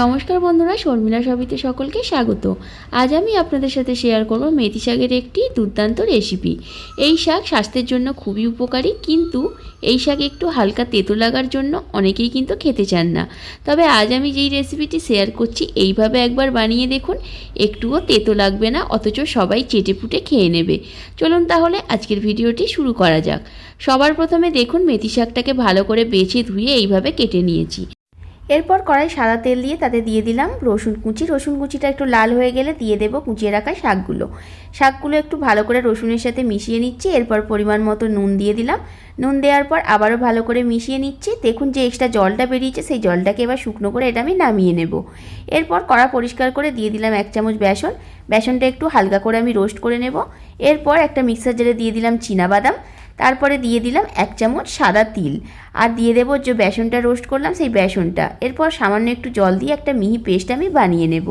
নমস্কার বন্ধুরা, শর্মিলা সবিতে সকলকে স্বাগত। আজ আমি আপনাদের সাথে শেয়ার করব মেথি শাকের একটি দুর্দান্ত রেসিপি এই শাক স্বাস্থ্যের জন্য খুবই উপকারী, কিন্তু এই শাক একটু হালকা তেতো লাগার জন্য অনেকেই কিন্তু খেতে চান না। তবে আজ আমি যেই রেসিপিটি শেয়ার করছি, এইভাবে একবার বানিয়ে দেখুন, একটুও তেতো লাগবে না, অথচ সবাই চেটে পুটে খেয়ে নেবে। চলুন তাহলে আজকের ভিডিওটি শুরু করা যাক। সবার প্রথমে দেখুন, মেথি শাকটাকে ভালো করে বেছে ধুয়ে এইভাবে কেটে নিয়েছি। এরপর কড়াই সাদা তেল দিয়ে তাতে দিয়ে দিলাম রসুন কুচি। রসুন কুচিটা একটু লাল হয়ে গেলে দিয়ে দেবো কুচিয়ে রাখা শাকগুলো। শাকগুলো একটু ভালো করে রসুনের সাথে মিশিয়ে নিচ্ছি, এরপর পরিমাণ মতো নুন দিয়ে দিলাম। নুন দেওয়ার পর আবারও ভালো করে মিশিয়ে নিচ্ছি। দেখুন যে এক্সট্রা জলটা বেরিয়েছে, সেই জলটাকে এবার শুকনো করে এটা আমি নামিয়ে নেব। এরপর কড়া পরিষ্কার করে দিয়ে দিলাম এক চামচ বেসন। বেসনটা একটু হালকা করে আমি রোস্ট করে নেব। এরপর একটা মিক্সার জারে দিয়ে দিলাম বাদাম তারপরে দিয়ে দিলাম এক চামচ সাদা তিল। আর দিয়ে দেবো যে বেসনটা রোস্ট করলাম, সেই বেসনটা। এরপর সামান্য একটু জল দিয়ে একটা মিহি পেস্ট আমি বানিয়ে নেব।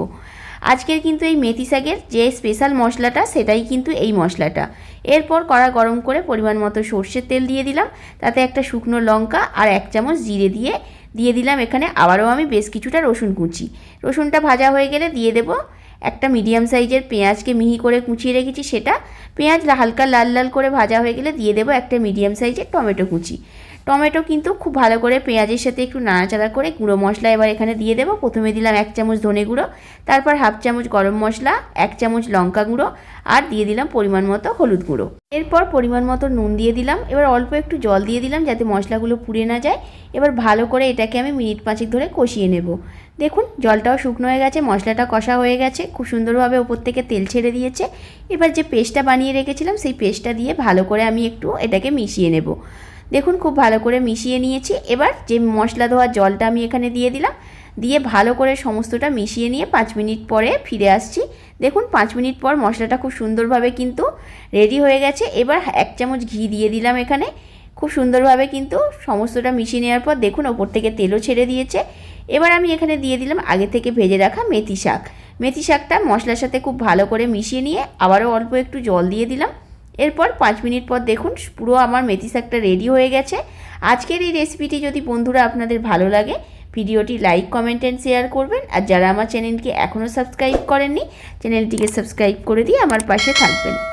আজকের কিন্তু এই মেথি শাকের যে স্পেশাল মশলাটা, সেটাই কিন্তু এই মশলাটা। এরপর কড়া গরম করে পরিমাণ মতো সর্ষের তেল দিয়ে দিলাম। তাতে একটা শুকনো লঙ্কা আর এক চামচ জিরে দিয়ে দিয়ে দিলাম এখানে। আবারও আমি বেশ কিছুটা রসুন কুচি। রসুনটা ভাজা হয়ে গেলে দিয়ে দেবো একটা মিডিয়াম সাইজের পেঁয়াজকে মিহি করে কুচিয়ে রেখেছি, সেটা পেঁয়াজ হালকা লাল লাল করে ভাজা হয়ে গেলে দিয়ে দেবো একটা মিডিয়াম সাইজের টমেটো কুচি। টমেটো কিন্তু খুব ভালো করে পেঁয়াজের সাথে একটু নাড়াচাড়া করে গুঁড়ো মশলা এবার এখানে দিয়ে দেবো। প্রথমে দিলাম এক চামচ ধনে গুঁড়ো, তারপর হাফ চামচ গরম মশলা, এক চামচ লঙ্কা গুঁড়ো আর দিয়ে দিলাম পরিমাণ মতো হলুদ গুঁড়ো। এরপর পরিমাণ মতো নুন দিয়ে দিলাম, এবার অল্প একটু জল দিয়ে দিলাম যাতে মশলাগুলো পুড়ে না যায়। এবার ভালো করে এটাকে আমি মিনিট পাঁচেক ধরে কষিয়ে নেব। দেখুন, জলটাও শুকনো হয়ে গেছে, মশলাটা কষা হয়ে গেছে, খুব সুন্দরভাবে ওপর থেকে তেল ছেড়ে দিয়েছে। এবার যে পেস্টটা বানিয়ে রেখেছিলাম, সেই পেস্টটা দিয়ে ভালো করে আমি একটু এটাকে মিশিয়ে নেব। দেখুন, খুব ভালো করে মিশিয়ে নিয়েছি। এবার যে মশলা ধোয়ার জলটা আমি এখানে দিয়ে দিলাম, দিয়ে ভালো করে সমস্তটা মিশিয়ে নিয়ে পাঁচ মিনিট পরে ফিরে আসছি। দেখুন, পাঁচ মিনিট পর মশলাটা খুব সুন্দরভাবে কিন্তু রেডি হয়ে গেছে। এবার এক চামচ ঘি দিয়ে দিলাম এখানে। খুব সুন্দরভাবে কিন্তু সমস্তটা মিশিয়ে নেওয়ার পর দেখুন, ওপর থেকে তেলও ছেড়ে দিয়েছে। এবার আমি এখানে দিয়ে দিলাম আগে থেকে ভেজে রাখা মেথি শাক। মেথি শাকটা মশলার সাথে খুব ভালো করে মিশিয়ে নিয়ে আবারও অল্প একটু জল দিয়ে দিলাম। এরপর পাঁচ মিনিট পর দেখুন পুরো আমার মেথি শাকটা রেডি হয়ে গেছে। আজকের এই রেসিপিটি যদি বন্ধুরা আপনাদের ভালো লাগে, ভিডিওটি লাইক কমেন্ট অ্যান্ড শেয়ার করবেন। আর যারা আমার চ্যানেলকে এখনও সাবস্ক্রাইব করেননি চ্যানেলটিকে সাবস্ক্রাইব করে দিয়ে আমার পাশে থাকবেন।